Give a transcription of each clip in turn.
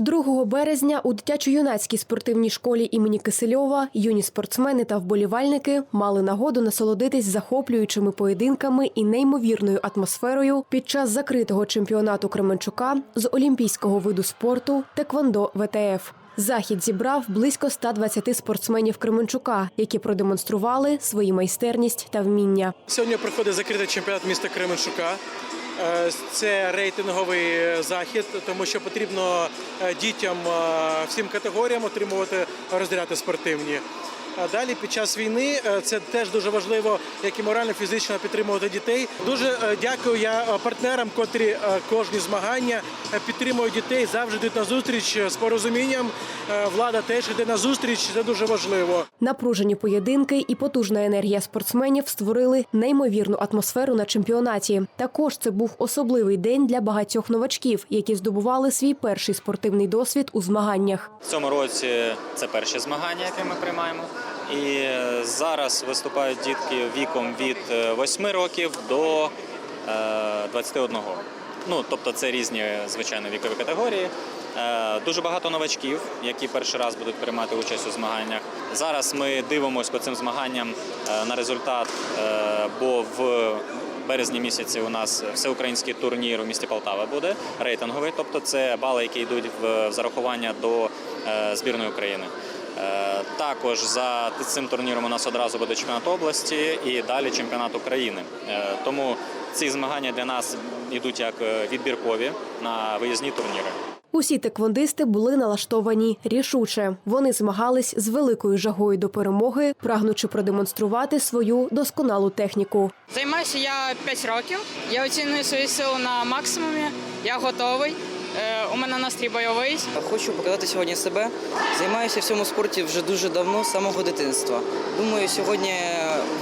2 березня у дитячо-юнацькій спортивній школі імені Кисельова юні спортсмени та вболівальники мали нагоду насолодитись захоплюючими поєдинками і неймовірною атмосферою під час закритого чемпіонату Кременчука з олімпійського виду спорту Теквондо ВТФ. Захід зібрав близько 120 спортсменів Кременчука, які продемонстрували свою майстерність та вміння. Сьогодні проходить закритий чемпіонат міста Кременчука. Е, Це рейтинговий захід, тому що потрібно е, дітям е, всім категоріям отримувати розряди спортивні. А Далі під час війни е, це теж дуже важливо, як і морально, фізично підтримувати дітей. Дуже е, дякую я е, партнерам, котрі кожні змагання підтримують дітей, завжди йдуть на зустріч з порозумінням. Влада теж йде на зустріч. Це дуже важливо. Напружені поєдинки і потужна енергія спортсменів створили неймовірну атмосферу на чемпіонаті. Також це був особливий день для багатьох новачків, які здобували свій перший спортивний досвід у змаганнях. В цьому році це перші змагання, які ми приймаємо. І е, зараз виступають дітки віком від 8 років до е, 21. Ну, тобто це різні, звичайно, вікові категорії. Е, Дуже багато новачків, які перший раз будуть приймати участь у змаганнях. Зараз ми дивимося по цим змаганням е, на результат, е, бо в березні місяці у нас всеукраїнський турнір у місті Полтава буде рейтинговий, тобто це бали, які йдуть в зарахування до е, збірної України. Е, Також за цим турніром у нас одразу буде чемпіонат області і далі чемпіонат України. Е, Тому ці змагання для нас йдуть як е, відбіркові на виїзні турніри. Усі теквондисти були налаштовані рішуче. Вони змагались з великою жагою до перемоги, прагнучи продемонструвати свою досконалу техніку. Займаюся я 5 років. Я оціную свої сили на максимумі. Я готовий. Е, У мене настрій бойовий. Хочу показати сьогодні себе. Займаюся в цьому спорті вже дуже давно, з самого дитинства. Думаю, сьогодні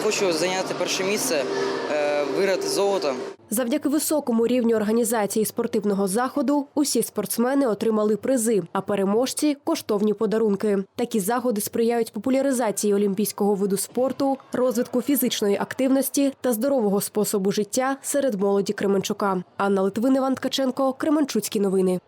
хочу зайняти перше місце, е, виграти золото. Завдяки високому рівню організації спортивного заходу усі спортсмени отримали призи, а переможці коштовні подарунки. Такі заходи сприяють популяризації олімпійського виду спорту, розвитку фізичної активності та здорового способу життя серед молоді Кременчука. Анна Литвин, Іван Ткаченко, Кременчуцькі новини.